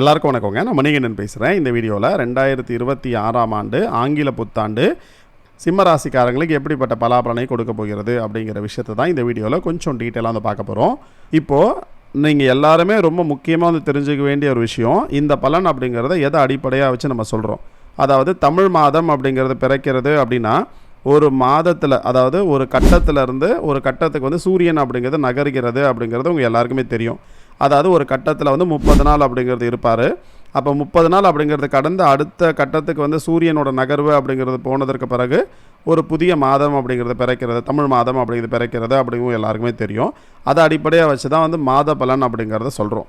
எல்லாருக்கும் வணக்கங்க. நான் மணிகண்டன் பேசுகிறேன் இந்த வீடியோவில் ரெண்டாயிரத்தி இருபத்தி ஆறாம் ஆண்டு ஆங்கில புத்தாண்டு சிம்ம ராசிக்காரங்களுக்கு எப்படிப்பட்ட பலாபலனை கொடுக்க போகிறது அப்படிங்கிற விஷயத்தை தான் இந்த வீடியோவில் கொஞ்சம் டீட்டெயிலாக வந்து பார்க்க போகிறோம் இப்போது நீங்கள் எல்லாருமே ரொம்ப முக்கியமாக வந்து தெரிஞ்சுக்க வேண்டிய ஒரு விஷயம் இந்த பலன் அப்படிங்கிறத எதை அடிப்படையாக வச்சு நம்ம சொல்கிறோம் அதாவது தமிழ் மாதம் அப்படிங்கிறது பிறக்கிறது அப்படின்னா ஒரு மாதத்தில் அதாவது ஒரு கட்டத்திலேருந்து ஒரு கட்டத்துக்கு வந்து சூரியன் அப்படிங்கிறது நகர்கிறது அப்படிங்கிறது உங்கள் எல்லாருக்குமே தெரியும். அதாவது ஒரு கட்டத்தில் வந்து முப்பது நாள் அப்படிங்கிறது இருப்பார். அப்போ முப்பது நாள் அப்படிங்கிறது கடந்து அடுத்த கட்டத்துக்கு வந்து சூரியனோட நகர்வு அப்படிங்கிறது போனதற்கு பிறகு ஒரு புதிய மாதம் அப்படிங்கிறது பிறக்கிறது தமிழ் மாதம் அப்படிங்கிறது பிறக்கிறது அப்படிங்கும் எல்லாருக்குமே தெரியும். அதை அடிப்படையாக வச்சு தான் வந்து மாத பலன் அப்படிங்கிறத சொல்கிறோம்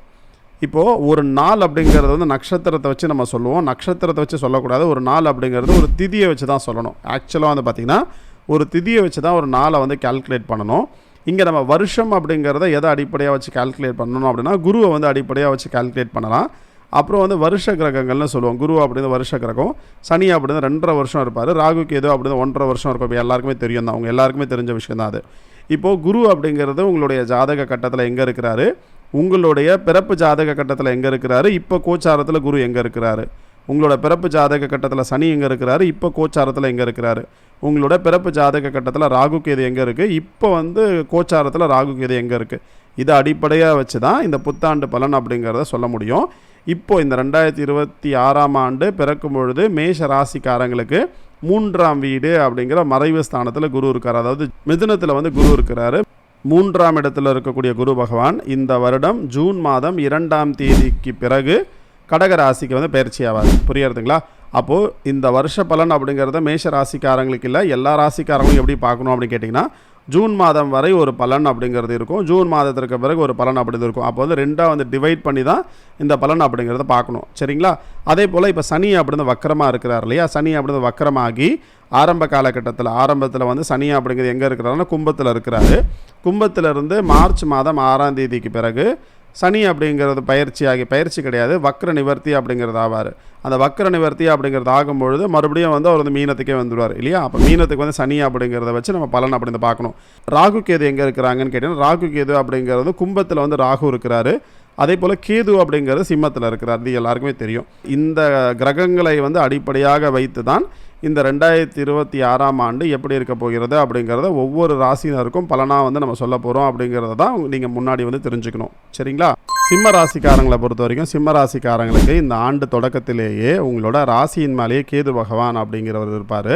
இப்போது ஒரு நாள் அப்படிங்கிறது வந்து நட்சத்திரத்தை வச்சு நம்ம சொல்லுவோம். நட்சத்திரத்தை வச்சு சொல்லக்கூடாது. ஒரு நாள் அப்படிங்கிறது ஒரு திதியை வச்சு தான் சொல்லணும் ஆக்சுவலாக வந்து பார்த்திங்கன்னா ஒரு திதியை வச்சு தான் ஒரு நாளை வந்து கால்குலேட் பண்ணணும். இங்கே நம்ம வருஷம் அப்படிங்கிறத எதை அடிப்படையாக வச்சு கால்குலேட் பண்ணணும் அப்படின்னா குருவை வந்து அடிப்படையாக வச்சு கால்குலேட் பண்ணலாம். அப்புறம் வந்து வருஷ கிரகங்கள்னு சொல்லுவோம். குரு அப்படின்னு வருஷ கிரகம். சனி அப்படின்னு ரெண்டரை வருஷம் இருப்பார். ராகு கேது அப்படின்னு ஒன்றரை வருஷம் இருக்கும். இப்போ எல்லாருக்குமே தெரியும் தான். அவங்க எல்லாருக்குமே தெரிஞ்ச விஷயம் தான் அது. இப்போது குரு அப்படிங்கிறது உங்களுடைய ஜாதக கட்டத்தில் எங்கே இருக்கிறாரு? உங்களுடைய பிறப்பு ஜாதக கட்டத்தில் எங்கே இருக்கிறாரு? இப்போ கோச்சாரத்தில் குரு எங்கே இருக்கிறாரு? உங்களோட பிறப்பு ஜாதக கட்டத்தில் சனி எங்கே இருக்கிறாரு? இப்போ கோச்சாரத்தில் எங்கே இருக்கிறாரு? உங்களோட பிறப்பு ஜாதக கட்டத்தில் ராகு கேது எங்கே இருக்குது இப்போ வந்து கோச்சாரத்தில் ராகு கேது எங்கே இருக்குது இதை அடிப்படையாக வச்சு தான் இந்த புத்தாண்டு பலன் அப்படிங்கிறத சொல்ல முடியும். இப்போது இந்த ரெண்டாயிரத்தி இருபத்தி ஆறாம் ஆண்டு பிறக்கும் பொழுது மேஷ ராசிக்காரங்களுக்கு மூன்றாம் வீடு அப்படிங்கிற மறைவு ஸ்தானத்தில் குரு இருக்கார். அதாவது மிதுனத்தில் வந்து குரு இருக்கிறாரு. மூன்றாம் இடத்துல இருக்கக்கூடிய குரு பகவான் இந்த வருடம் ஜூன் மாதம் இரண்டாம் தேதிக்கு பிறகு கடக ராசிக்கு வந்து பயிற்சி ஆவார் புரியறதுங்களா? அப்போது இந்த வருஷ பலன் அப்படிங்கிறத மேஷ ராசிக்காரங்களுக்கு இல்லை எல்லா ராசிக்காரங்களும் எப்படி பார்க்கணும் அப்படின்னு கேட்டிங்கன்னா ஜூன் மாதம் வரை ஒரு பலன் அப்படிங்கிறது இருக்கும். ஜூன் மாதத்திற்கு பிறகு ஒரு பலன் அப்படிங்கிறது இருக்கும். அப்போ வந்து ரெண்டாக வந்து டிவைட் பண்ணி தான் இந்த பலன் அப்படிங்கிறத பார்க்கணும். சரிங்களா? அதே போல் இப்போ சனி அப்படின்னு வக்கரமாக இருக்கிறார் இல்லையா? சனி அப்படின்னு வக்கரமாகி ஆரம்ப காலகட்டத்தில் ஆரம்பத்தில் வந்து சனி அப்படிங்கிறது எங்கே இருக்கிறாருன்னா கும்பத்தில் இருக்கிறாரு. கும்பத்திலிருந்து மார்ச் மாதம் ஆறாம் தேதிக்கு பிறகு சனி அப்படிங்கிறது பயிற்சி ஆகி பயிற்சி கிடையாது வக்ர நிவர்த்தி அப்படிங்கிறது ஆவார். அந்த வக்ர நிவர்த்தி அப்படிங்கிறது ஆகும்பொழுது மறுபடியும் வந்து அவர் வந்து மீனத்துக்கே வந்துடுவார் இல்லையா? அப்போ மீனத்துக்கு வந்து சனி அப்படிங்கிறத வச்சு நம்ம பலன் அப்படின்னு பார்க்கணும். ராகு கேது எங்கே இருக்கிறாங்கன்னு கேட்டிங்கன்னா ராகு கேது அப்படிங்கிறது கும்பத்தில் வந்து ராகு இருக்கிறாரு. அதே போல் கேது அப்படிங்கிறது சிம்மத்தில் இருக்கிறார் இது எல்லாருக்குமே தெரியும். இந்த கிரகங்களை வந்து அடிப்படையாக வைத்து தான் இந்த ரெண்டாயிரத்தி இருபத்தி ஆறாம் ஆண்டு எப்படி இருக்க போகிறது அப்படிங்கிறத ஒவ்வொரு ராசினருக்கும் பலனாக வந்து நம்ம சொல்ல போகிறோம் அப்படிங்கிறத தான் நீங்கள் முன்னாடி வந்து தெரிஞ்சுக்கணும். சரிங்களா? சிம்ம ராசிக்காரங்களை பொறுத்த வரைக்கும் சிம்ம ராசிக்காரங்களுக்கு இந்த ஆண்டு தொடக்கத்திலேயே உங்களோட ராசியின் மேலேயே கேது பகவான் அப்படிங்கிறவர் இருப்பார்.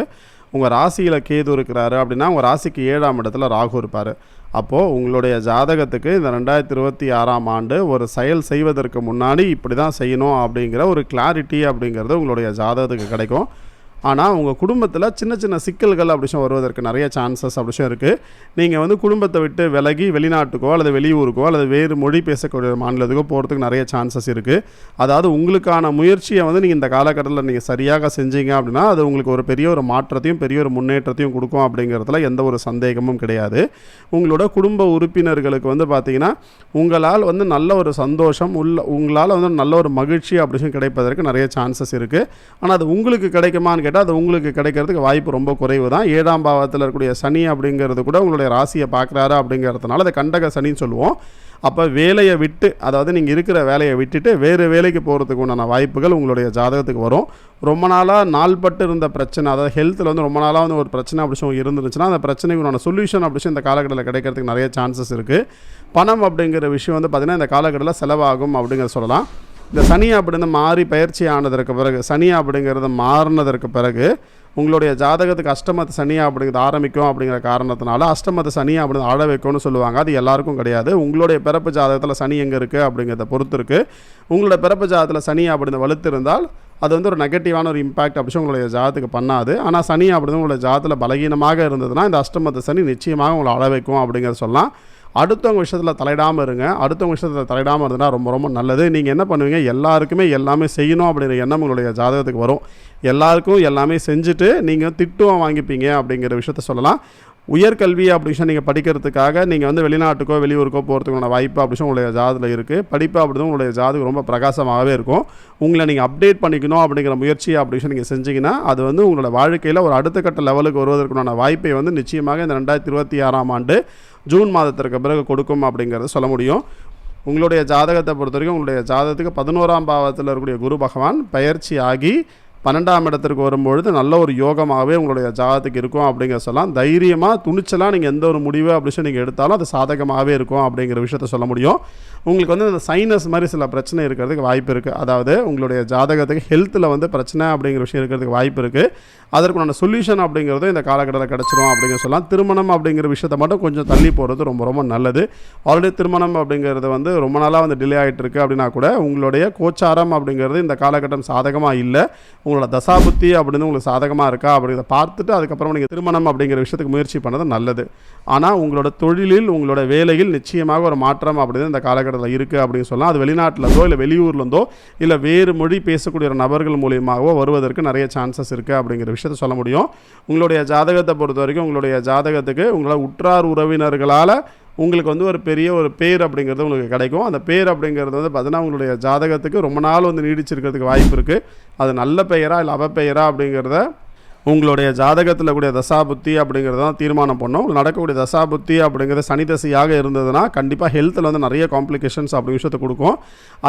உங்கள் ராசியில் கேது இருக்கிறாரு அப்படின்னா உங்கள் ராசிக்கு ஏழாம் இடத்துல ராகு இருப்பார். அப்போது உங்களுடைய ஜாதகத்துக்கு இந்த ரெண்டாயிரத்தி இருபத்தி ஆறாம் ஆண்டு ஒரு செயல் செய்வதற்கு முன்னாடி இப்படி தான் செய்யணும் அப்படிங்கிற ஒரு கிளாரிட்டி அப்படிங்கிறது உங்களுடைய ஜாதகத்துக்கு கிடைக்கும். ஆனால் உங்கள் குடும்பத்தில் சின்ன சின்ன சிக்கல்கள் அப்படிஷம் வருவதற்கு நிறைய சான்சஸ் அப்படிஷம் இருக்குது நீங்கள் வந்து குடும்பத்தை விட்டு விலகி வெளிநாட்டுக்கோ அல்லது வெளியூருக்கோ அல்லது வேறு மொழி பேசக்கூடிய மாநிலத்துக்கோ போகிறதுக்கு நிறைய சான்சஸ் இருக்குது அதாவது உங்களுக்கான முயற்சியை வந்து நீங்கள் இந்த காலகட்டத்தில் நீங்கள் சரியாக செஞ்சீங்க அப்படின்னா அது உங்களுக்கு ஒரு பெரிய ஒரு மாற்றத்தையும் பெரிய ஒரு முன்னேற்றத்தையும் கொடுக்கும் அப்படிங்கிறதுல எந்த ஒரு சந்தேகமும் கிடையாது. உங்களோட குடும்ப உறுப்பினர்களுக்கு வந்து பார்த்தீங்கன்னா உங்களால் வந்து நல்ல ஒரு சந்தோஷம் உள்ள உங்களால் வந்து நல்ல ஒரு மகிழ்ச்சி அப்படிஷம் கிடைப்பதற்கு நிறைய சான்சஸ் இருக்குது ஆனால் அது உங்களுக்கு கிடைக்குமான்னு கேட்டால் அது உங்களுக்கு கிடைக்கிறதுக்கு வாய்ப்பு ரொம்ப குறைவு தான். ஏழாம் பாவத்தில் இருக்கக்கூடிய சனி அப்படிங்கிறது கூட உங்களுடைய ராசியை பார்க்குறாரு அப்படிங்கிறதுனால அதை கண்டக சனின்னு சொல்லுவோம். அப்போ வேலையை விட்டு அதாவது நீங்கள் இருக்கிற வேலையை விட்டுட்டு வேறு வேலைக்கு போகிறதுக்கு உண்டான வாய்ப்புகள் உங்களுடைய ஜாதகத்துக்கு வரும். ரொம்ப நாளாக நாள்பட்டு இருந்த பிரச்சனை அதாவது ஹெல்த்தில் வந்து ரொம்ப நாளாக வந்து ஒரு பிரச்சனை அப்படி சொல்லி இருந்துருச்சுன்னா அந்த பிரச்சனைக்கு உண்டான சொல்யூஷன் அப்படி இந்த காலகட்டத்தில் கிடைக்கிறதுக்கு நிறைய சான்சஸ் இருக்குது பணம் அப்படிங்கிற விஷயம் வந்து பார்த்திங்கன்னா இந்த காலகட்டத்தில் செலவாகும் அப்படிங்கிற சொல்லலாம். இந்த சனி அப்படின்னு மாறி பயிற்சி ஆனதற்கு பிறகு சனி அப்படிங்கிறது மாறினதற்கு பிறகு உங்களுடைய ஜாதகத்துக்கு அஷ்டமத்து சனியா அப்படிங்கிறது ஆரம்பிக்கும் அப்படிங்கிற காரணத்தினால அஷ்டமத்து சனியா அப்படின்னு ஆட வைக்கும்னு சொல்லுவாங்க. அது எல்லாருக்கும் கிடையாது. உங்களுடைய பிறப்பு ஜாதகத்தில் சனி எங்கே இருக்குது அப்படிங்கிறத பொறுத்து இருக்குது உங்களோட பிறப்பு ஜாதகத்தில் சனி அப்படின்னு வலுத்து இருந்தால் அது வந்து ஒரு நெகட்டிவான ஒரு இம்பாக்ட் அப்படின்னு உங்களுடைய ஜாதத்துக்கு பண்ணாது. ஆனால் சனி அப்படின்னு உங்களுடைய ஜாதத்தில் பலகீனமாக இருந்ததுன்னா இந்த அஷ்டமத்து சனி நிச்சயமாக உங்களை அளவைக்கும் அப்படிங்கிறத சொல்லலாம். அடுத்தவங்க விஷயத்தில் தலையிடாமல் இருங்க. அடுத்தவங்க விஷயத்தில் தலையிடாமல் இருந்ததுன்னா ரொம்ப ரொம்ப நல்லது. நீங்கள் என்ன பண்ணுவீங்க? எல்லாருக்குமே எல்லாமே செய்யணும் அப்படிங்கிற எண்ணம் உங்களுடைய ஜாதகத்துக்கு வரும். எல்லாருக்கும் எல்லாமே செஞ்சுட்டு நீங்கள் திட்டுவம் வாங்கிப்பீங்க அப்படிங்கிற விஷயத்த சொல்லலாம். உயர்கல்வி அப்படின்னு நீங்கள் படிக்கிறதுக்காக நீங்கள் வந்து வெளிநாட்டுக்கோ வெளியூருக்கோ போகிறதுக்கான வாய்ப்பு அப்படின்னு உங்களுடைய ஜாதத்தில் இருக்குது படிப்பு அப்படி தான் உங்களுடைய ஜாதகம் ரொம்ப பிரகாசமாகவே இருக்கும். உங்களை நீங்கள் அப்டேட் பண்ணிக்கணும் அப்படிங்கிற முயற்சி அப்படின்னு நீங்கள் செஞ்சீங்கன்னா அது வந்து உங்களோட வாழ்க்கையில் ஒரு அடுத்த கட்ட லெவலுக்கு வருவதற்குண்டான வாய்ப்பை வந்து நிச்சயமாக இந்த ரெண்டாயிரத்தி இருபத்தி ஆறாம் ஆண்டு ஜூன் மாதத்திற்கு பிறகு கொடுக்கும் அப்படிங்கிறத சொல்ல முடியும். உங்களுடைய ஜாதகத்தை பொறுத்த வரைக்கும் உங்களுடைய ஜாதகத்துக்கு பதினோராம் பாவத்தில் இருக்கக்கூடிய குரு பகவான் பயிற்சி ஆகி பன்னெண்டாம் இடத்திற்கு வரும்பொழுது நல்ல ஒரு யோகமாகவே உங்களுடைய ஜாதகத்துக்கு இருக்கும் அப்படிங்கிற சொல்லலாம் தைரியமாக துணிச்சலாக நீங்கள் எந்த ஒரு முடிவு அப்படின்னு சொல்லி நீங்கள் எடுத்தாலும் அது சாதகமாகவே இருக்கும் அப்படிங்கிற விஷயத்த சொல்ல முடியும். உங்களுக்கு வந்து இந்த சைனஸ் மாதிரி சில பிரச்சனை இருக்கிறதுக்கு வாய்ப்பு இருக்குது அதாவது உங்களுடைய ஜாதகத்துக்கு ஹெல்த்தில் வந்து பிரச்சனை அப்படிங்கிற விஷயம் இருக்கிறதுக்கு வாய்ப்பு இருக்குது அதற்குண்டான சொல்யூஷன் அப்படிங்கிறது இந்த காலகட்டத்தில் கிடச்சிரும் அப்படிங்கிற சொல்லலாம். திருமணம் அப்படிங்கிற விஷயத்தை மட்டும் கொஞ்சம் தள்ளி போகிறது ரொம்ப ரொம்ப நல்லது. ஆல்ரெடி திருமணம் அப்படிங்கிறது வந்து ரொம்ப நாளாக வந்து டிலே ஆகிட்டு இருக்கு அப்படின்னா கூட உங்களுடைய கோச்சாரம் அப்படிங்கிறது இந்த காலகட்டம் சாதகமாக இல்லை. உங்களோட தசாபுத்தி அப்படின்னு உங்களுக்கு சாதகமாக இருக்கா அப்படிங்கிறத பார்த்துட்டு அதுக்கப்புறம் நீங்கள் திருமணம் அப்படிங்கிற விஷயத்துக்கு முயற்சி பண்ணது நல்லது. ஆனால் உங்களோட தொழிலில் உங்களோட வேலையில் நிச்சயமாக ஒரு மாற்றம் அப்படின்னு இந்த காலகட்டத்தில் இருக்குது அப்படின்னு சொல்லலாம் அது வெளிநாட்டிலேருந்தோ இல்லை வெளியூர்லேருந்தோ இல்லை வேறு மொழி பேசக்கூடிய நபர்கள் மூலியமாகவோ வருவதற்கு நிறைய சான்சஸ் இருக்குது அப்படிங்கிற விஷயத்த சொல்ல முடியும். உங்களுடைய ஜாதகத்தை பொறுத்த வரைக்கும் உங்களுடைய ஜாதகத்துக்கு உங்களோட உற்றார் உறவினர்களால் உங்களுக்கு வந்து ஒரு பெரிய ஒரு பேர் அப்படிங்கிறது உங்களுக்கு கிடைக்கும். அந்த பேர் அப்படிங்கிறது வந்து பார்த்தீங்கன்னா உங்களுடைய ஜாதகத்துக்கு ரொம்ப நாள் வந்து நீடிச்சிருக்கிறதுக்கு வாய்ப்பு இருக்குது அது நல்ல பெயரா இல்லை அவப்பெயரா அப்படிங்கிறத உங்களுடைய ஜாதகத்தில் கூடிய தசாபுத்தி அப்படிங்கிறத தான் தீர்மானம் பண்ணோம். உங்களுக்கு நடக்கக்கூடிய தசாபுத்தி அப்படிங்கிறது சனி தசையாக இருந்ததுன்னா கண்டிப்பாக ஹெல்த்தில் வந்து நிறைய காம்ப்ளிகேஷன்ஸ் அப்படி விஷயத்தை கொடுக்கும்.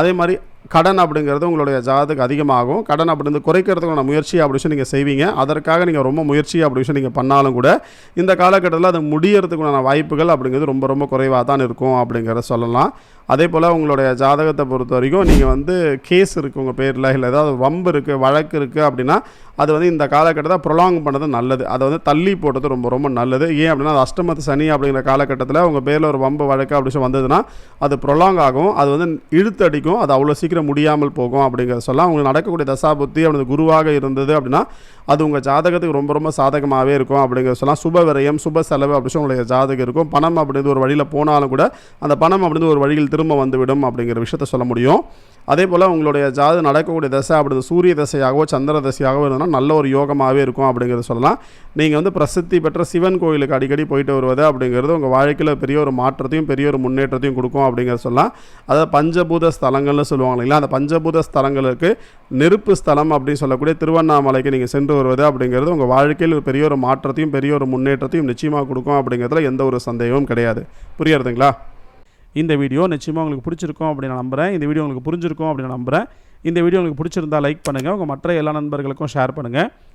அதே மாதிரி கடன் அப்படிங்கிறது உங்களுடைய ஜாதகம் அதிகமாகும். கடன் அப்படிங்கிறது குறைக்கிறதுக்கான முயற்சி அப்படி விஷயம் நீங்கள் செய்வீங்க. அதற்காக நீங்கள் ரொம்ப முயற்சி அப்படி விஷயம் நீங்கள் பண்ணாலும் கூட இந்த காலகட்டத்தில் அது முடியறதுக்குண்டான வாய்ப்புகள் அப்படிங்கிறது ரொம்ப ரொம்ப குறைவாக தான் இருக்கும் அப்படிங்கிறத சொல்லலாம். அதே போல் உங்களுடைய ஜாதகத்தை பொறுத்த வரைக்கும் நீங்கள் வந்து கேஸ் இருக்குது உங்கள் பேரில் இல்லை ஏதாவது வம்பு இருக்குது வழக்கு இருக்குது அப்படின்னா அது வந்து இந்த காலகட்டத்தை ப்ரொலாங் பண்ணது நல்லது. அதை வந்து தள்ளி போட்டது ரொம்ப ரொம்ப நல்லது. ஏன் அப்படின்னா அது அஷ்டமத்து சனி அப்படிங்கிற காலகட்டத்தில் உங்கள் பேரில் ஒரு வம்பு வழக்கு அப்படி சொல்லி வந்ததுன்னா அது ப்ரொலாங் ஆகும். அது வந்து இழுத்தடிக்கும். அது அவ்வளோ சீக்கிரம் முடியாமல் போகும் அப்படிங்கிற சொல்லலாம் உங்களுக்கு நடக்கக்கூடிய தசாபுத்தி அவனது குருவாக இருந்தது அப்படின்னா அது உங்கள் ஜாதகத்துக்கு ரொம்ப ரொம்ப சாதகமாகவே இருக்கும் அப்படிங்கிற சொல்லலாம் சுப விரயம் சுப செலவு அப்படின்னு சொல்லி உங்களுடைய ஜாதகம் இருக்கும். பணம் அப்படின்றது ஒரு வழியில் போனாலும் கூட அந்த பணம் அப்படின்னு ஒரு வழியில் திரும்ப வந்துவிடும் அப்படிங்கிற விஷயத்த சொல்ல முடியும். அதே போல் உங்களுடைய ஜாதகம் நடக்கக்கூடிய தசை அப்படி சூரிய தசையாகவோ சந்திர தசையாகவோ இருந்ததுன்னா நல்ல ஒரு யோகமாகவே இருக்கும் அப்படிங்கிறத சொல்லலாம். நீங்கள் வந்து பிரசித்தி பெற்ற சிவன் கோயிலுக்கு அடிக்கடி போயிட்டு வருவது அப்படிங்கிறது உங்கள் வாழ்க்கையில் பெரிய ஒரு மாற்றத்தையும் பெரிய ஒரு முன்னேற்றத்தையும் கொடுக்கும் அப்படிங்கிறத சொல்லலாம். அதாவது பஞ்சபூத ஸ்தலங்கள்னு சொல்லுவாங்க இல்லைங்களா அந்த பஞ்சபூத ஸ்தலங்களுக்கு நெருப்பு ஸ்தலம் அப்படின்னு சொல்லக்கூடிய திருவண்ணாமலைக்கு நீங்கள் சென்று வருவது அப்படிங்கிறது உங்கள் வாழ்க்கையில் பெரிய ஒரு மாற்றத்தையும் பெரிய ஒரு முன்னேற்றத்தையும் நிச்சயமாக கொடுக்கும் அப்படிங்கிறதுல எந்த ஒரு சந்தேகமும் கிடையாது. புரியறதுங்களா இந்த வீடியோ நிச்சயமாக உங்களுக்கு பிடிச்சிருக்கும் அப்படின்னு நான் நம்புகிறேன் இந்த வீடியோ உங்களுக்கு புரிஞ்சிருக்கும் அப்படின்னு நான் நம்புகிறேன் இந்த வீடியோ உங்களுக்கு பிடிச்சிருந்தா லைக் பண்ணுங்கள் உங்கள் மற்ற எல்லா நண்பர்களுக்கும் ஷேர் பண்ணுங்கள்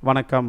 வணக்கம்.